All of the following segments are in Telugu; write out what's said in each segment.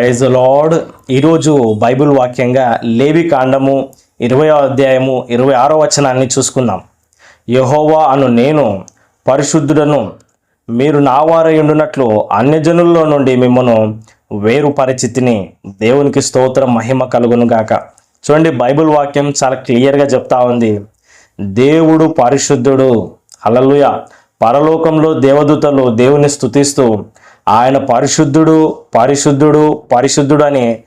ప్రైజ్ లార్డ్ ఈరోజు బైబిల్ వాక్యంగా లేవి కాండము ఇరవై అధ్యాయము ఇరవై ఆరో వచనాన్ని చూసుకుందాం. యహోవా అను నేను పరిశుద్ధుడను మీరు నా అన్యజనుల్లో నుండి మిమ్మను వేరు పరిచితిని దేవునికి స్తోత్రం మహిమ కలుగును గాక. చూడండి బైబిల్ వాక్యం చాలా క్లియర్గా చెప్తా ఉంది. దేవుడు పరిశుద్ధుడు. అలలుయ పరలోకంలో దేవదూతలు దేవుని స్తుతిస్తూ ఆయన పరిశుద్ధుడు పరిశుద్ధుడు పరిశుద్ధుడు అని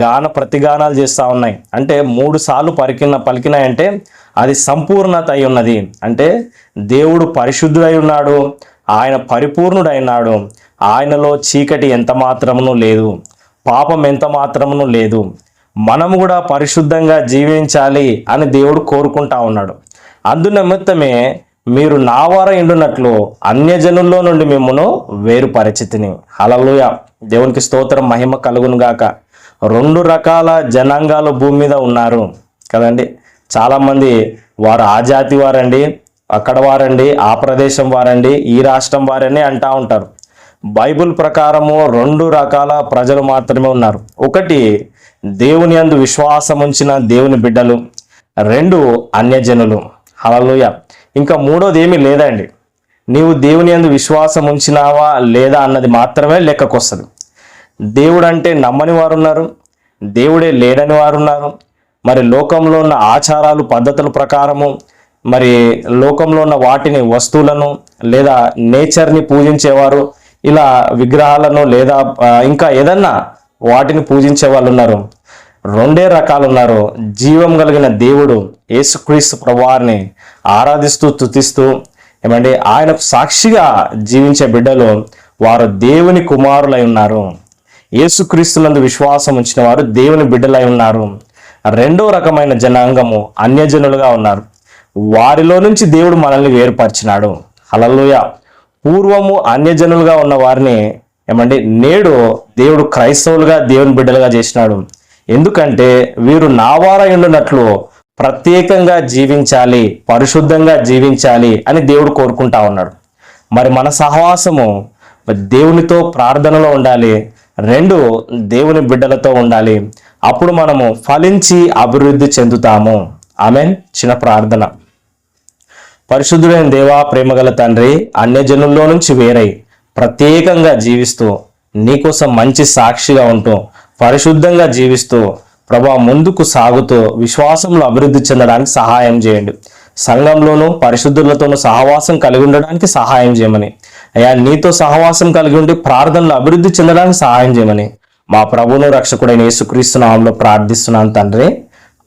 గాన ప్రతిగానాలు చేస్తూ ఉన్నాయి. అంటే మూడు సార్లు పరికిన పలికినాయంటే అది సంపూర్ణత అయి ఉన్నది. అంటే దేవుడు పరిశుద్ధుడై ఉన్నాడు ఆయన పరిపూర్ణుడైనాడు. ఆయనలో చీకటి ఎంత మాత్రమును లేదు పాపం ఎంత మాత్రమును లేదు. మనము కూడా పరిశుద్ధంగా జీవించాలి అని దేవుడు కోరుకుంటా ఉన్నాడు. అందు నిమిత్తమే మీరు నా వార ఎండునట్లు అన్యజనుల్లో నుండి మిమ్మను వేరు పరిచితిని హలలుయ దేవునికి స్తోత్రం మహిమ కలుగునుగాక. రెండు రకాల జనాంగాలు భూమి మీద ఉన్నారు. కదండి? చాలామంది వారు ఆ జాతి వారండి అక్కడ వారండి ఆ ప్రదేశం వారండి ఈ రాష్ట్రం వారని అంటా ఉంటారు. బైబిల్ ప్రకారము రెండు రకాల ప్రజలు మాత్రమే ఉన్నారు. ఒకటి దేవుని అందు విశ్వాసం ఉంచిన దేవుని బిడ్డలు రెండు అన్యజనులు. హలలుయ ఇంకా మూడోది ఏమీ లేదండి. నీవు దేవుని ఎందు విశ్వాసం ఉంచినావా లేదా అన్నది మాత్రమే లెక్కకొస్తుంది. దేవుడు అంటే నమ్మని వారు ఉన్నారు దేవుడే లేడని వారు ఉన్నారు మరి లోకంలో ఉన్న ఆచారాలు పద్ధతుల ప్రకారము మరి లోకంలో ఉన్న వాటిని వస్తువులను లేదా నేచర్ని పూజించేవారు ఇలా విగ్రహాలను లేదా ఇంకా ఏదన్నా వాటిని పూజించే వాళ్ళు ఉన్నారు రెండే రకాలున్నారు జీవం కలిగిన దేవుడు యేసుక్రీస్తు ప్రభువారిని ఆరాధిస్తూ తుతిస్తూ ఏమండి ఆయనకు సాక్షిగా జీవించే బిడ్డలు వారు దేవుని కుమారులై ఉన్నారు. యేసుక్రీస్తులందు విశ్వాసం ఉంచిన వారు దేవుని బిడ్డలై ఉన్నారు. రెండో రకమైన జనాంగము అన్యజనులుగా ఉన్నారు. వారిలో నుంచి దేవుడు మనల్ని వేరుపరిచినాడు. హలలుయ పూర్వము అన్యజనులుగా ఉన్న వారిని ఏమండి నేడు దేవుడు క్రైస్తవులుగా దేవుని బిడ్డలుగా చేసినాడు. ఎందుకంటే వీరు నావారయుండునట్లు ప్రత్యేకంగా జీవించాలి పరిశుద్ధంగా జీవించాలి అని దేవుడు కోరుకుంటా ఉన్నాడు. మరి మన సహవాసము దేవునితో ప్రార్థనలో ఉండాలి రెండు దేవుని బిడ్డలతో ఉండాలి. అప్పుడు మనము ఫలించి అభివృద్ధి చెందుతాము. ఆమెన్. చిన్న ప్రార్థన. పరిశుద్ధుడైన దేవా ప్రేమగల తండ్రి అన్యజనుల్లో నుంచి వేరై ప్రత్యేకంగా జీవిస్తూ నీకోసం మంచి సాక్షిగా ఉంటూ పరిశుద్ధంగా జీవిస్తూ ప్రభా ముందుకు సాగుతూ విశ్వాసంలో అభివృద్ధి చెందడానికి సహాయం చేయండి. సంఘంలోనూ పరిశుద్ధులతోనూ సహవాసం కలిగి ఉండడానికి సహాయం చేయమని. అయ్యా నీతో సహవాసం కలిగి ఉండి ప్రార్థనలు అభివృద్ధి చెందడానికి సహాయం చేయమని. మా ప్రభును రక్షకుడైన యేసుక్రీస్తు నామంలో ప్రార్థిస్తున్నాను తండ్రి.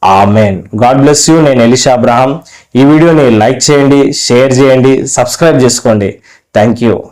ఆమెన్. God bless you. నేను ఎలిషా అబ్రహాం. ఈ వీడియోని లైక్ చేయండి షేర్ చేయండి సబ్స్క్రైబ్ చేసుకోండి. Thank you